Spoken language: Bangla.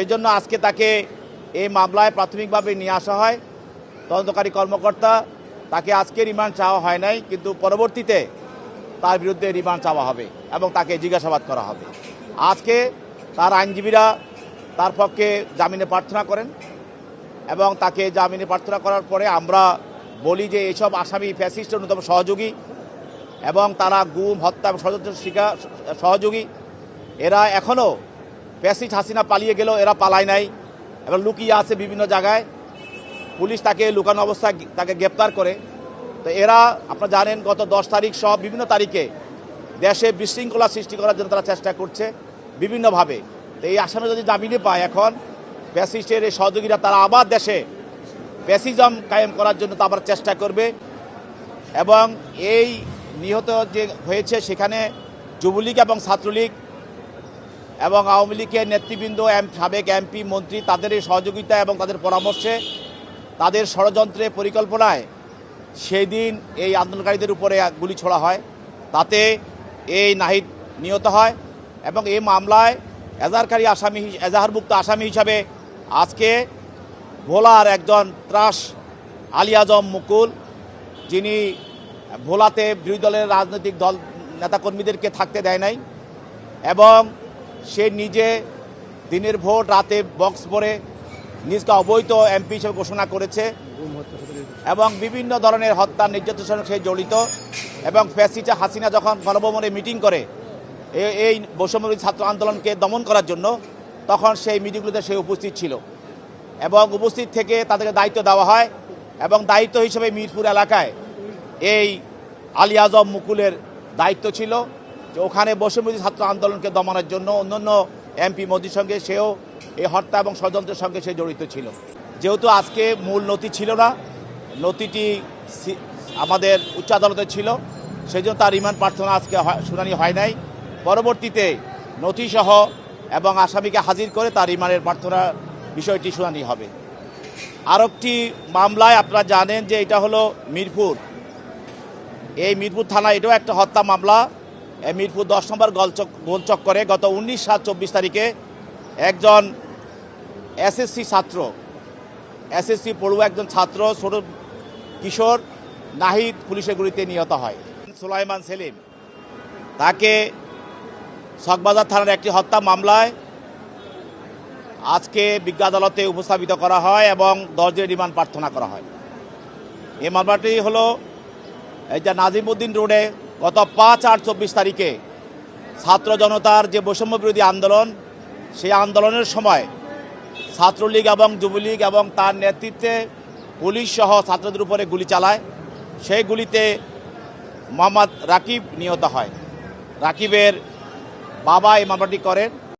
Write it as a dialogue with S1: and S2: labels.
S1: সেই জন্য আজকে তাকে এই মামলায় প্রাথমিকভাবে নিয়ে আসা হয়। তদন্তকারী কর্মকর্তা তাকে আজকে রিমান্ড চাওয়া হয় নাই, কিন্তু পরবর্তীতে তার বিরুদ্ধে রিমান্ড চাওয়া হবে এবং তাকে জিজ্ঞাসাবাদ করা হবে। আজকে তার আইনজীবীরা তার পক্ষে জামিনে প্রার্থনা করেন এবং তাকে জামিনে প্রার্থনা করার পরে আমরা বলি যে এইসব আসামি ফ্যাসিস্টের অন্যতম সহযোগী এবং তারা গুম, হত্যা এবং সহযোগী। এরা এখনও ফ্যাসিস্ট হাসিনা পালিয়ে গেলেও এরা পালায় নাই। এবং লুকিয়ে আছে বিভিন্ন জায়গায়। পুলিশ তাকে লুকানো অবস্থায় তাকে গ্রেপ্তার করে। তো এরা, আপনারা জানেন, গত দশ তারিখ সহ বিভিন্ন তারিখে দেশে বিশৃঙ্খলা সৃষ্টি করার জন্য তারা চেষ্টা করছে বিভিন্নভাবে। তো এই আসামে যদি জামিনে পায় এখন প্যাসিস্টের এই সহযোগীরা তারা আবার দেশে প্যাসিজম কায়েম করার জন্য তো আবার চেষ্টা করবে। এবং এই নিহত যে হয়েছে সেখানে যুবলীগ এবং ছাত্রলীগ এবং আওয়ামী লীগের নেতৃবৃন্দ সাবেক এমপি, মন্ত্রী, তাদের এই সহযোগিতা এবং তাদের পরামর্শে, তাদের ষড়যন্ত্রে পরিকল্পনায় সেই দিন এই আন্দোলনকারীদের উপরে গুলি ছোড়া হয়। তাতে এই নাহিদ নিহত হয় এবং এই মামলায় এজাহারকারী আসামি এজাহারভুক্ত আসামি হিসাবে আজকে ভোলার একজন ত্রাস আলী আজম মুকুল, যিনি ভোলাতে বিরোধী দলের রাজনৈতিক দল নেতাকর্মীদেরকে থাকতে দেয় নাই এবং সে নিজে দিনের ভোট রাতে বক্স ভরে নিজকে অবৈধ এমপি হিসেবে ঘোষণা করেছে এবং বিভিন্ন ধরনের হত্যা, নির্যাতনের সঙ্গে সে জড়িত এবং ফ্যাসিচা হাসিনা যখন গণভবনে মিটিং করে এই বৈষম্যবিরোধী ছাত্র আন্দোলনকে দমন করার জন্য, তখন সেই মিটিংগুলোতে সে উপস্থিত ছিল এবং উপস্থিত থেকে তাদেরকে দায়িত্ব দেওয়া হয় এবং দায়িত্ব হিসেবে মিরপুর এলাকায় এই আলী আজম মুকুলের দায়িত্ব ছিল। যে ওখানে বৈষম্যবিরোধী ছাত্র আন্দোলনকে দমনের জন্য অন্যান্য এমপি মোদির সঙ্গে সেও এই হত্যা এবং ষড়যন্ত্রের সঙ্গে সে জড়িত ছিল। যেহেতু আজকে মূল নথি ছিল না, নথিটি আমাদের উচ্চ আদালতে ছিল সেই জন্য তার রিমান্ড প্রার্থনা আজকে শুনানি হয় নাই। পরবর্তীতে নথিসহ এবং আসামিকে হাজির করে তার রিমান্ডের প্রার্থনা বিষয়টি শুনানি হবে। আরেকটি মামলায় আপনারা জানেন যে এটা হলো মিরপুর। এই মিরপুর থানা এটাও একটা হত্যা মামলা। মিরপুর দশ নম্বর গোলচক গোলচক্করে গত উনিশ সাত চব্বিশ তারিখে একজন এসএসসি ছাত্র, এসএসসি পড়ুয়া একজন ছাত্র ছোট কিশোর নাহিদ পুলিশের গুলিতে নিহত হয়। সুলাইমান সেলিম, তাকে শখবাজার থানার একটি হত্যা মামলায় আজকে বিজ্ঞ আদালতে উপস্থাপিত করা হয় এবং দশ দিনের রিমান্ড প্রার্থনা করা হয়। এই মামলাটি হলো এই যে নাজিমউদ্দিন রোডে গত পাঁচ আট চব্বিশ তারিখে ছাত্র জনতার যে বৈষম্য বিরোধী আন্দোলন, সেই আন্দোলনের সময় ছাত্রলীগ এবং যুবলীগ এবং তার নেতৃত্বে পুলিশ সহ ছাত্রদের উপরে গুলি চালায়। সেই গুলিতে মোহাম্মদ রাকিব নিহত হয়। রাকিবের বাবা এই মামলাটি করেন।